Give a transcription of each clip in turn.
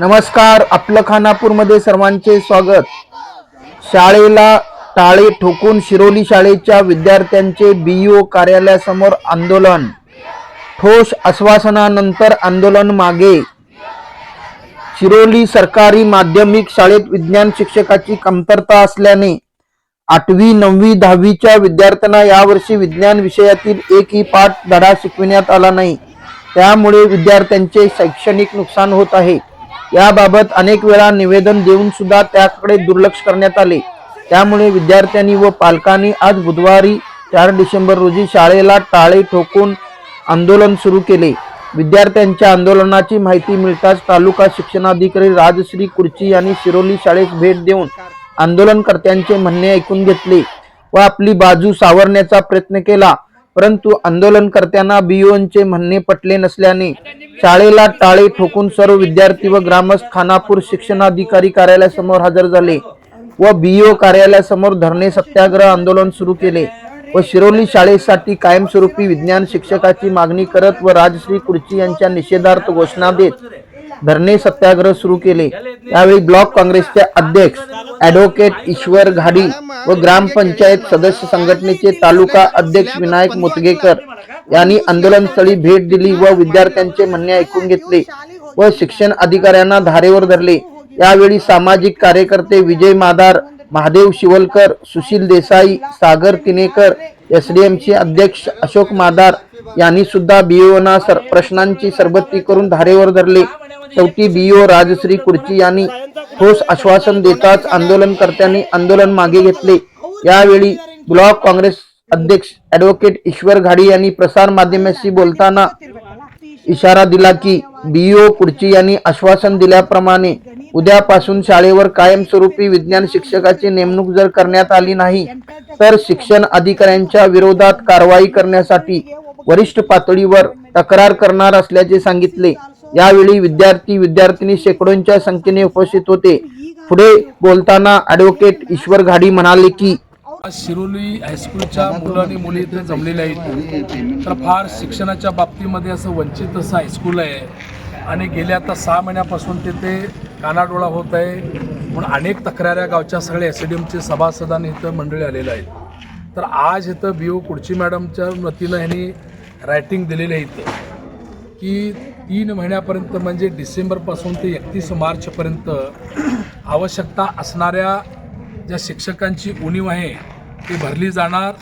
नमस्कार आपलं खानापूरमध्ये सर्वांचे स्वागत. शाळेला टाळे ठोकून शिरोली शाळेच्या विद्यार्थ्यांचे बीईओ कार्यालयासमोर आंदोलन. ठोस आश्वासनानंतर आंदोलन मागे. शिरोली सरकारी माध्यमिक शाळेत विज्ञान शिक्षकाची कमतरता असल्याने आठवी नववी दहावीच्या विद्यार्थ्यांना यावर्षी विज्ञान विषयातील एकही पाठ धडा शिकविण्यात आला नाही. त्यामुळे विद्यार्थ्यांचे शैक्षणिक नुकसान होत आहे. याबाबत अनेक वेळा निवेदन देऊन सुद्धा त्याकडे दुर्लक्ष करण्यात आले. त्यामुळे विद्यार्थ्यांनी व पालकांनी आज बुधवारी चार डिसेंबर रोजी शाळेला टाळे ठोकून आंदोलन सुरू केले. विद्यार्थ्यांच्या आंदोलनाची माहिती मिळताच तालुका शिक्षणाधिकारी राजश्री कुर्ची यांनी शिरोली शाळेस भेट देऊन आंदोलनकर्त्यांचे म्हणणे ऐकून घेतले व आपली बाजू सावरण्याचा प्रयत्न केला. परंतु आंदोलनकर्त्यांना बीओचे म्हणणे पटले नसल्याने शाळेला टाळे ठोकून सर्व विद्यार्थी व ग्रामस्थ खानापूर शिक्षणाधिकारी कार्यालयासमोर हजर झाले व बीओ कार्यालयासमोर धरणे सत्याग्रह आंदोलन सुरू केले व शिरोली शाळेसाठी कायमस्वरूपी विज्ञान शिक्षकाची मागणी करत व राजश्री कुर्ची यांच्या निषेधार्थ घोषणा देत धरणे सत्याग्रह सुरू केले. यावेळी ब्लॉक काँग्रेसचे अध्यक्ष ॲडव्होकेट ईश्वर घाडी व ग्रामपंचायत सदस्य संघटनेचे तालुका अध्यक्ष विनायक मुतगेकर यांनी आंदोलनस्थळी भेट दिली व विद्यार्थ्यांचे म्हणणे ऐकून घेतले व शिक्षण अधिकाऱ्यांना धारेवर धरले. यावेळी सामाजिक कार्यकर्ते विजय मादार महादेव शिवलकर सुशील देसाई सागर तिनेकर एस डी एमचे अध्यक्ष अशोक मादार यांनी सुद्धा बीओना सर प्रश्नांची सरबत्ती करून धारेवर धरले. शेवटी बीओ राजश्री कुर्ची यांनी ठोस आश्वासन देताच आंदोलनकर्त्यांनी आंदोलन मागे घेतले. यावेळी ब्लॉक काँग्रेस अध्यक्ष ॲडव्होकेट ईश्वर घाडी यांनी प्रसार माध्यमाशी बोलताना इशारा दिला की बीओ पुढची यांनी आश्वासन दिल्याप्रमाणे उद्यापासून शाळेवर कायमस्वरूपी विज्ञान शिक्षकाची नेमणूक जर करण्यात आली नाही तर शिक्षण अधिकाऱ्यांच्या विरोधात कारवाई करण्यासाठी वरिष्ठ पातळीवर तक्रार करणार असल्याचे सांगितले. यावेळी विद्यार्थी विद्यार्थिनी शेकडोंच्या संख्येने उपस्थित होते. पुढे बोलताना ॲडव्होकेट ईश्वर घाडी म्हणाले की शिरोली हायस्कूलच्या मुलं आणि मुली इथे जमलेल्या आहेत. तर फार शिक्षणाच्या बाबतीमध्ये असं वंचित असं हायस्कूल आहे. आणि गेल्या आता सहा महिन्यापासून तिथे कानाडोळा होत आहे. म्हणून अनेक तक्राऱ्या गावच्या सगळ्या एस डी एमचे सभासदांनी इथं मंडळी आलेले आहेत. तर आज इथं बी ओ कुडची मॅडमच्या वतीनं ह्यांनी रायटिंग दिलेलं आहे इथं. की तीन महिन्यापर्यंत म्हणजे डिसेंबरपासून ते एकतीस मार्चपर्यंत आवश्यकता असणाऱ्या ज्या शिक्षकांची उणीव आहे ती भरली जाणार.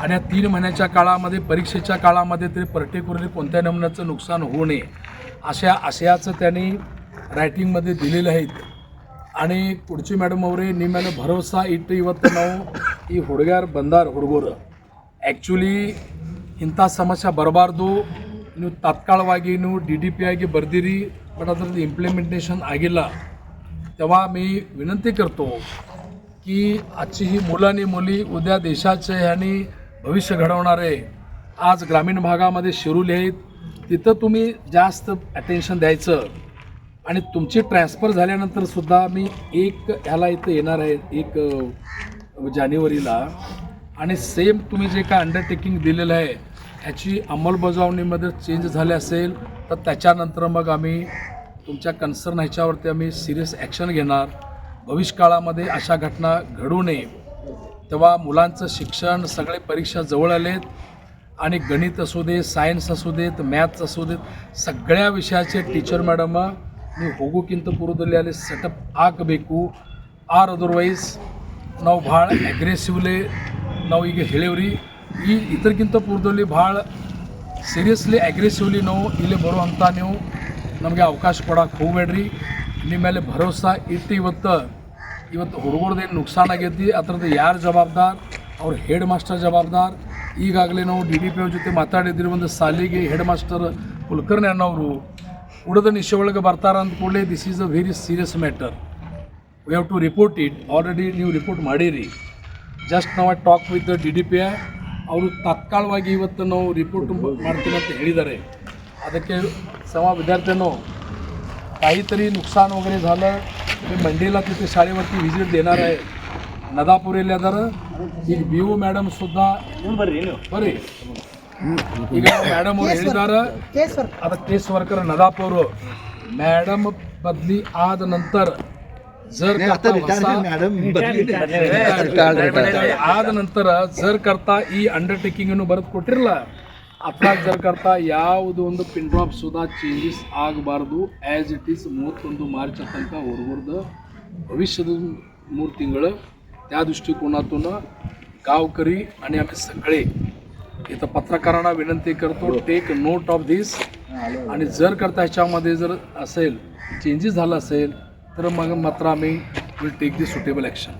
आणि या तीन महिन्याच्या काळामध्ये परीक्षेच्या काळामध्ये तरी पर्टिक्युलरली कोणत्या नमुन्याचं नुकसान होऊ नये अशा आशयाचं त्यांनी रायटिंगमध्ये दिलेलं आहेत आणि पुढची मॅडम अवरे निम्यानं भरोसा इट इवत नाव ही हुडग्यार बंदार हुडगोर. ॲक्च्युली इंता समस्या बरोबर दो ನೀವು ತಾತ್ಕಾಳವಾಗಿ ನೀವು ಡಿ ಡಿ ಪಿ ಆಗಿ ಬರ್ದಿರಿ ಬಟ್ ಅದರದ್ದು इम्प्लिमेंटेशन ಆಗಿಲ್ಲ तेव्हा मी विनंती करतो की आजची ही मुलं आणि मुली उद्या देशाचे ह्यांनी भविष्य घडवणारे आज ग्रामीण भागामध्ये शिरूल आहेत तिथं तुम्ही जास्त अटेन्शन द्यायचं आणि तुमची ट्रान्सफर झाल्यानंतर सुद्धा मी एक ह्याला इथं येणार आहे एक अ, जानेवारीला आणि सेम तुम्ही जे काय अंडरटेकिंग दिलेलं आहे ह्याची अंमलबजावणीमध्ये चेंज झाले असेल तर त्याच्यानंतर मग आम्ही तुमच्या कन्सर्न ह्याच्यावरती आम्ही सिरियस ॲक्शन घेणार. भविष्यकाळामध्ये अशा घटना घडू नये. तेव्हा मुलांचं शिक्षण सगळे परीक्षा जवळ आलेत आणि गणित असू दे सायन्स असू देत मॅथ्स असू देत सगळ्या विषयाचे टीचर मॅडम मी होगू किंत पुरू दिले आले सेटअप आक बेकू. आर अदरवाईज नाव भाळ ॲग्रेसिव्हले नाव ಈಗ ಹೇಳಿವ್ರಿ ಈ ಇದಕ್ಕಿಂತ ಪೂರ್ವದಲ್ಲಿ ಭಾಳ ಸೀರಿಯಸ್ಲಿ ಅಗ್ರೆಸಿವ್ಲಿ ನಾವು ಇಲ್ಲಿ ಬರುವಂಥ ನೀವು ನಮಗೆ ಅವಕಾಶ ಕೊಡೋಕೆ ಹೋಗಬೇಡ್ರಿ. ನಿಮ್ಮ ಮೇಲೆ ಭರೋಸೆ ಇಟ್ಟು ಇವತ್ತು ಇವತ್ತು ಹುಡುಗರದೇನು ನುಕ್ಸಾನ್ ಆಗೈತಿ, ಅದ್ರದ್ದು ಯಾರು ಜವಾಬ್ದಾರ್? ಅವ್ರ ಹೆಡ್ ಮಾಸ್ಟರ್ ಜವಾಬ್ದಾರ್. ಈಗಾಗಲೇ ನಾವು ಡಿ ಡಿ ಪಿ ಅವ್ರ ಜೊತೆ ಮಾತಾಡಿದ್ರಿ, ಒಂದು ಸಾಲಿಗೆ ಹೆಡ್ ಮಾಸ್ಟರ್ ಕುಲಕರ್ಣಿ ಅನ್ನೋರು ಉಡದ ನಿಶೆ ಒಳಗೆ ಬರ್ತಾರ ಅಂದ ಕೂಡಲೇ this is a very serious matter we have to report it already ನೀವು ರಿಪೋರ್ಟ್ ಮಾಡೀರಿ. ಜಸ್ಟ್ ನಾವು talk with D D P ಅವರು ತಾತ್ಕಾಲವಾಗಿ ಇವತ್ತು ನಾವು ರಿಪೋರ್ಟ್ ಮಾಡ್ತೀನಿ ಅಂತ ಹೇಳಿದ್ದಾರೆ ಅದಕ್ಕೆ सवा विद्यार्थ्यांनो काहीतरी नुकसान वगैरे झालं मी मंडेला तिथे शाळेवरती व्हिजिट देणार आहे ನದಾಪುರ ಎಲ್ಲಿದಾರ ಈಗ ಬಿ ಯು ಮೇಡಮ್ ಸುದ್ದ ಬರ್ರಿ ಈಗ ಮೇಡಮ್ ಅವ್ರು ಹೇಳಿದಾರ ಅದ ಕೇಸ್ ವರ್ಕರ್ ನದಾಪುರು मॅडम बदली आज नंतर जर करता ಹೊಸ- ಆದ ನಂತರ ಜರ್ ಕರ್ತಾ ಈ ಅಂಡರ್ಟೇಕಿಂಗ್ ಅನ್ನು ಬರೆದು ಕೊಟ್ಟಿರಲ್ಲ ಅದ್ರಾಗ ಜರ್ ಕರ್ತಾ ಯಾವುದು ಒಂದು ಪಿನ್ ಡ್ರಾಪ್ ಸುಧಾ ಚೇಂಜಸ್ ಆಗಬಾರ್ದು ಆ್ಯಸ್ ಇಟ್ ಈಸ್ ಮೂವತ್ತೊಂದು ಮಾರ್ಚ್ ತನಕ ಹೊರಬರ್ದು भविष्यात मूर तिंगळं त्या दृष्टिकोनातून गावकरी आणि आम्ही सगळे इथं पत्रकारांना विनंती करतो टेक नोट ऑफ दिस आणि जर करता ह्याच्यामध्ये जर असेल चेंजेस झाला असेल तर मग मात्र आम्ही will take the suitable action